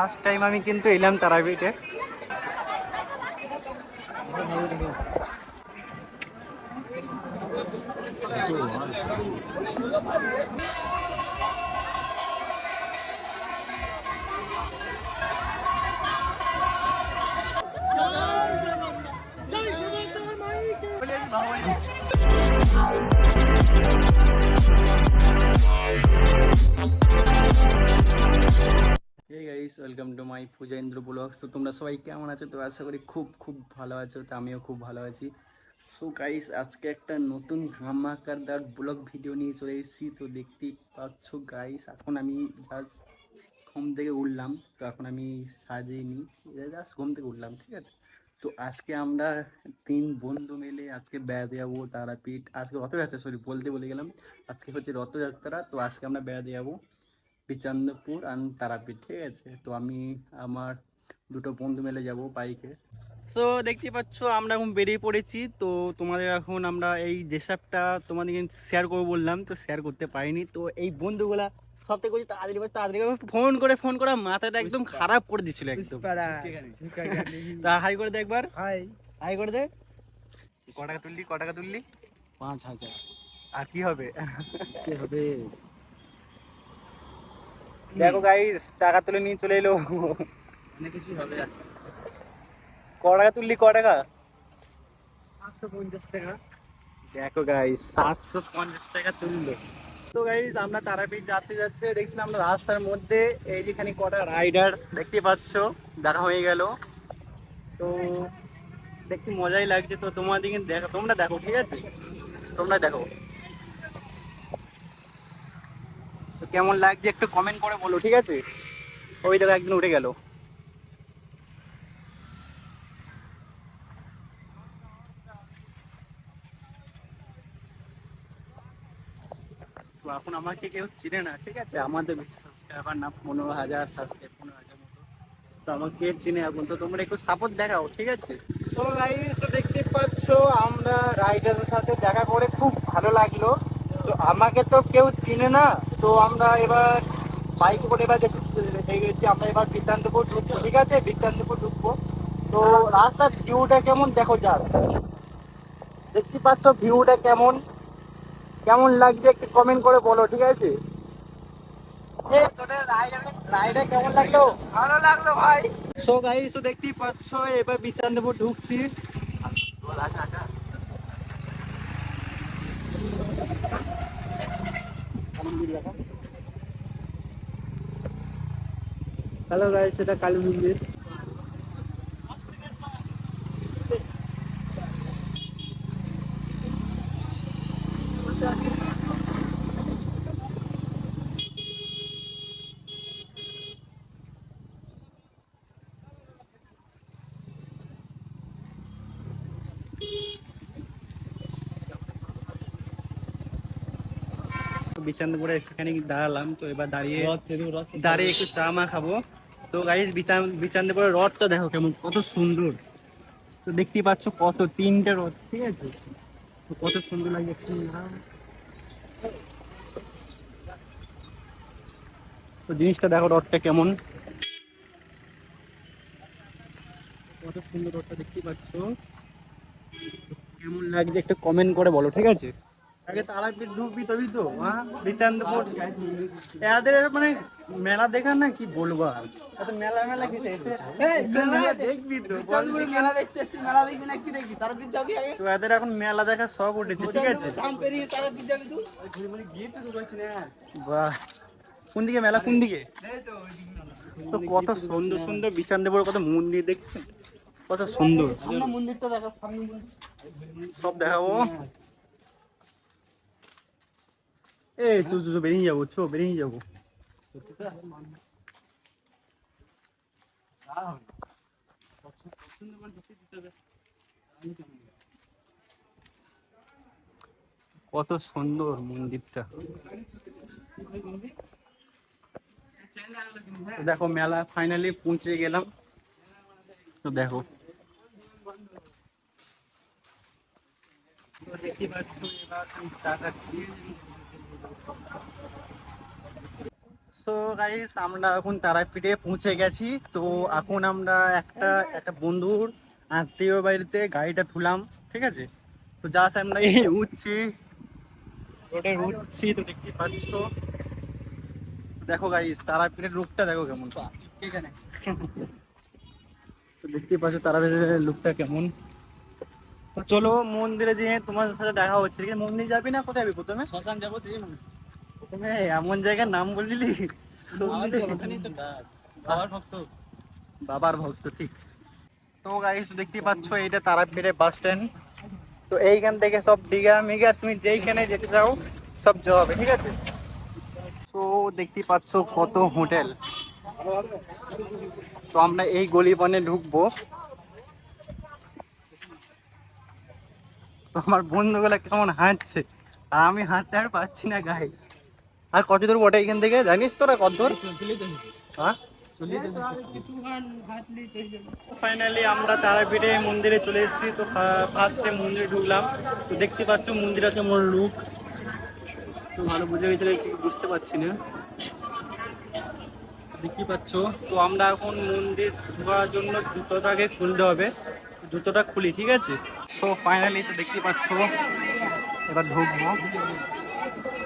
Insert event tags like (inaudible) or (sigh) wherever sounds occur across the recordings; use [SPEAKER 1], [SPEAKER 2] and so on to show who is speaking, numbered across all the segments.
[SPEAKER 1] First time আমি কিন্তু এলাম তারাপীঠে। Hey guys welcome to my Puja Indra blogs তো তোমরা সবাই কেমন আছো? তো আশা করি খুব খুব ভালো আছো। তো আমিও খুব ভালো আছি। সো গাইস আজকে একটা নতুন ধামাকারদার ব্লগ ভিডিও নিয়ে চলে এসেছি। তো দেখতেই পাচ্ছ গাইস এখন আমি জাস্ট ঘুম থেকে উঠলাম। তো এখন আমি সাজিয়ে জাস্ট ঘুম থেকে উঠলাম, ঠিক আছে? তো আজকে আমরা তিন বন্ধু মিলে আজকে বেড়াতে যাব তারাপীঠ। আজকে রথযাত্রা সরি বলতে বলে গেলাম। আজকে হচ্ছে রথযাত্রা। তো আজকে আমরা বেড়াতে যাব। বিচান্দপুর আর তারাপীঠ ঠিক আছে? তো আমি আমার দুটো বন্ধু মিলে যাব বাইকে তো দেখতে পাচ্ছ আমরা এখন বেরিয়ে পড়েছি। তো তোমাদের এখন আমরা এই যেসবটা তোমাদেরকে শেয়ার করব বললাম তো শেয়ার করতে পারিনি। তো এই বন্ধুগুলা সব থেকে বলছি তাড়াতাড়ি তাড়াতাড়ি ফোন করে ফোন করে মাথাটা একদম খারাপ করে দিছিল একদম। তা হাই করে দে একবার।
[SPEAKER 2] হাই
[SPEAKER 1] হাই করে দে। ক টাকা তুললি ক টাকা তুললি?
[SPEAKER 2] পাঁচ হাজার।
[SPEAKER 1] আর কি হবে?
[SPEAKER 2] কি হবে?
[SPEAKER 1] দেখো গাইস টাকা তুলে নিয়ে চলে এলো।
[SPEAKER 2] অনেক কিছু হবে আছে
[SPEAKER 1] ক টাকা তুললি ক টাকা?
[SPEAKER 2] সাতশো পঞ্চাশ টাকা।
[SPEAKER 1] দেখো গাইস সাতশো পঞ্চাশ টাকা তুললো। তো আমরা তারাপীঠ যাতে যাচ্ছে দেখছিলাম আমরা রাস্তার মধ্যে এই যেখানে কটা রাইডার দেখতে পাচ্ছ দেখা হয়ে গেল। তো দেখতে মজাই লাগছে। তো দেখো তোমরা দেখো ঠিক আছে? তোমরা দেখো তো কেমন লাগছে একটু কমেন্ট করে বলো, ঠিক আছে? ওই দেখো একদিন উঠে গেল। তো এখন আমাকে কেউ চিনে না, ঠিক আছে? আমাদের সাবস্ক্রাইবার না, পনেরো হাজার সাবস্ক্রাইব পনেরো হাজার মতো। তো আমাকে চিনে এখন? তো তোমরা একটু সাপোর্ট দেখাও, ঠিক আছে? তো গাইস তো দেখতে পাচ্ছ, আমরা রাইডারের সাথে দেখা করে খুব ভালো লাগল। আমাকে তো কেউ চিনে না, তো আমরা এবার বাইক করে এবার গেছি, আমরা এবার বিচান্তপুর ঢুকবো, ঠিক আছে? বিচান্তপুর ঢুকবো। তো রাস্তার ভিউটা কেমন? দেখো যাস দেখতে পাচ্ছ ভিউটা কেমন? কেমন লাগছে একটু কমেন্ট করে বলো, ঠিক আছে? কেমন লাগল?
[SPEAKER 2] ভালো লাগল ভাই।
[SPEAKER 1] দেখতেই পাচ্ছ, এবার বিচান্দপুর ঢুকছি। হ্যালো গাইস এটা কালী মন্দির। বিচান্দপুরে সেখানে দাঁড়ালাম তো এবার দাঁড়িয়ে দাঁড়িয়ে একটু চা মা খাব। তো গাইস বিচান্দপুরে রথটা দেখো কেমন কত সুন্দর। তো দেখতেই পাচ্ছ কত তিনটে রথ ঠিক আছে? তো কত সুন্দর লাগে তো জিনিসটা দেখো রথটা কেমন। কত সুন্দর রথটা দেখতেই পাচ্ছ। কেমন লাগছে একটু কমেন্ট করে বলো ঠিক আছে? আগে তারাপীঠ ঢুকবি তবে তো হ্যাঁ? বিচান্দপুর এদের মানে মেলা দেখার না কি বলব আর? এত মেলা মেলা মেলা দেখবি তো
[SPEAKER 2] মেলা দেখতে এসছি মেলা দেখবি না কি দেখবি? যাবি আগে?
[SPEAKER 1] তো এদের এখন মেলা দেখার শখ উঠেছে ঠিক আছে?
[SPEAKER 2] দাম পেরিয়ে যাবি তুই?
[SPEAKER 1] বাহ। কোন দিকে মেলা কোন দিকে?
[SPEAKER 2] তো
[SPEAKER 1] তো কত সুন্দর সুন্দর বিচান্দপুর কত মন্দির দেখছেন? কত সুন্দর।
[SPEAKER 2] সামনে মন্দিরটা দেখো সামনে
[SPEAKER 1] সব দেখাবো। এই তুই তুই বেরিয়ে যাব ছো বেরিয়ে যাব কত সুন্দর মন্দিরটা। তো দেখো মেলা ফাইনালি পৌঁছে গেলাম। তো দেখো। তো দেখতে পাচ্ছ এবার আমি চা খাচ্ছি। সো গাইস আমরা এখন তারাপীঠে পৌঁছে গেছি। তো এখন আমরা একটা একটা বন্ধুর আত্মীয় বাড়িতে গাড়িটা তুলাম ঠিক আছে? তো জাস্ট আমরা এই উঠছি। রোডে উঠছি তো দেখতে পাচ্ছ। দেখো গাইস তারাপীঠের লুকটা দেখো কেমন। এখানে তো দেখতে পাচ্ছ তারাপীঠের লুকটা কেমন। তো চলো মন্দিরে যেয়ে তোমার সাথে দেখা হচ্ছে। আছে মন্দির যাবি না? কোথায় যাবি প্রথমে?
[SPEAKER 2] শ্মশান যাব
[SPEAKER 1] প্রথমে এমন জায়গার নাম বললি
[SPEAKER 2] বাবার ভক্ত
[SPEAKER 1] বাবার ভক্ত। ঠিক। তো গাইস দেখতেই পাচ্ছ এইটা তারাপীঠের বাস স্ট্যান্ড তো এইখান থেকে সব দীঘা মিঘা তুমি যেইখানে যেতে চাও সব হবে ঠিক আছে? তো দেখতে পাচ্ছ কত হোটেল। তো আমরা এই গলি পানে ঢুকবো। আমার বন্ধুগুলা কেমন হাঁটছে? আর আমি হাঁটতে আর পারছি না গাইস আর কত দূর বটে এখান থেকে? জানিস তোরা কত দূর? হ্যাঁ? ফাইনালি আমরা তারাপীঠে মন্দিরে চলে এসেছি। তো ফার্স্টে মন্দিরে ঢুকলাম। তো দেখতে পাচ্ছ মন্দিরের কেমন লুক তো ভালো বুঝে গেছিল বুঝতে পারছি না। দেখতে পাচ্ছ? তো আমরা এখন মন্দির ঢোকার জন্য জুতোটাকে খুলতে হবে। জুতোটা খুলি, ঠিক আছে? সো ফাইনালি তো দেখতে পাচ্ছ, এবার ঢুকবো।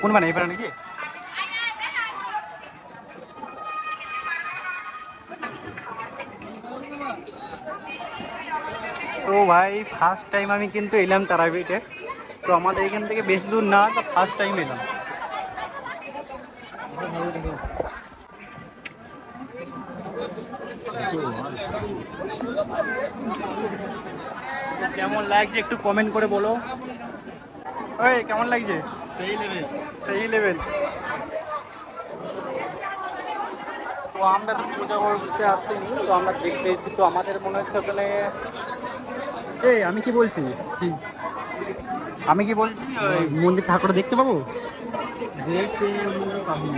[SPEAKER 1] কোন মানে এবার নাকি? তো ভাই ফার্স্ট টাইম আমি কিন্তু এলাম তারাপীঠে। তো আমাদের এখান থেকে বেশি দূর না, তো ফার্স্ট টাইম এলাম। কেমন লাগছে একটু কমেন্ট করে বলো। ওই কেমন লাগছে?
[SPEAKER 2] সেই লেভেল
[SPEAKER 1] সেই লেভেল তো আমরা তো পূজা করতে আসিনি তো আমরা দেখতে এসেছি তো আমাদের মনে হচ্ছে ওখানে এই আমি কি বলছি? আমি কি বলছি? মন্দির ঠাকুর দেখতে পাবো?
[SPEAKER 2] দেখতে পাবি।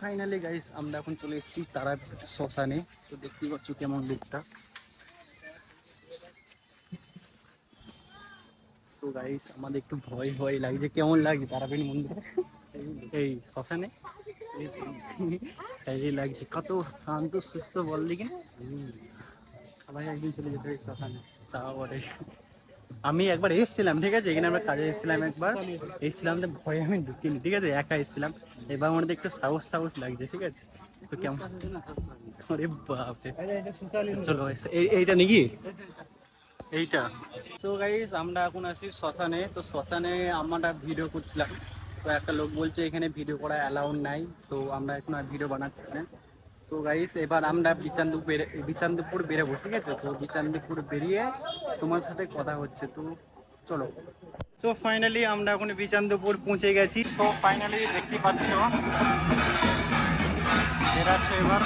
[SPEAKER 1] ফাইনালি গাইস আমরা এখন চলে এসেছি তারা শ্মশানে। তো দেখতেই পাচ্ছ কেমন লুকটা। তো গাইস আমাদের একটু ভয় ভয় লাগছে। কেমন লাগছে তারাপীঠ মন্দিরে? এই শ্মশানে। (laughs) লাগছে, কত শান্ত, সুস্থ বল দিকে সবাই একদিন চলে যেতে শ্মশানে, তাও বটে। আমি একবার এসেছিলাম, ঠিক আছে? এখানে আমরা কাজে এসেছিলাম একবার। এসেছিলাম তো ভয়ে আমি ঢুকিনি, ঠিক আছে? একা এসেছিলাম। এবার আমাদের একটু সাহস সাহস লাগছে, ঠিক আছে? তো কেমন? আরে বাপরে। চলো এই- এইটা নাকি এইটা। তো গাইস আমরা এখন আছি শ্মশানে। তো শ্মশানে আমরা ভিডিও করছিলাম। তো একটা লোক বলছে এখানে ভিডিও করা অ্যালাউড নাই, তো আমরা এখন আর ভিডিও বানাচ্ছি না। তো গাইস এবার আমরা বিচান্দুপ বেরে বিচান্দুপুর বেরোবো, ঠিক আছে? তো বিচান্দুপুর বেরিয়ে তোমার সাথে কথা হচ্ছে, তো চলো। তো ফাইনালি আমরা এখন বিচান্দুপুর পৌঁছে গেছি। তো ফাইনালি দেখতে পাচ্ছ, বেরাচ্ছে এবার।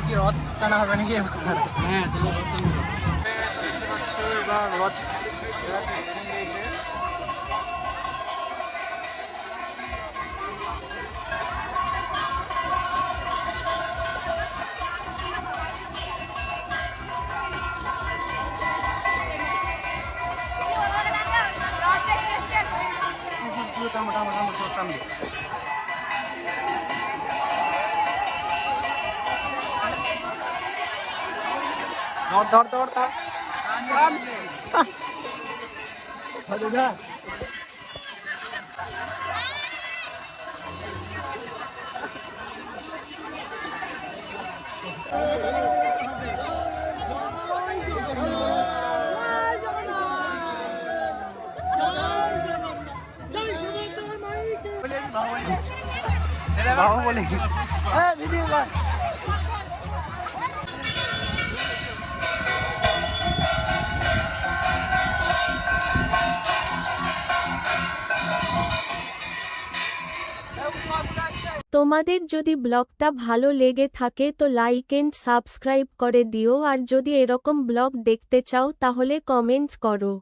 [SPEAKER 1] এবার কি রথ টানা হবে নাকি এবার
[SPEAKER 2] হ্যাঁ
[SPEAKER 1] এবার রথ ধর ধর ধর ধর। বাহুবলী
[SPEAKER 3] তোমাদের যদি ব্লগটা ভালো লেগে থাকে তো লাইক এন্ড সাবস্ক্রাইব করে দিও আর যদি এরকম ব্লগ দেখতে চাও তাহলে কমেন্ট করো।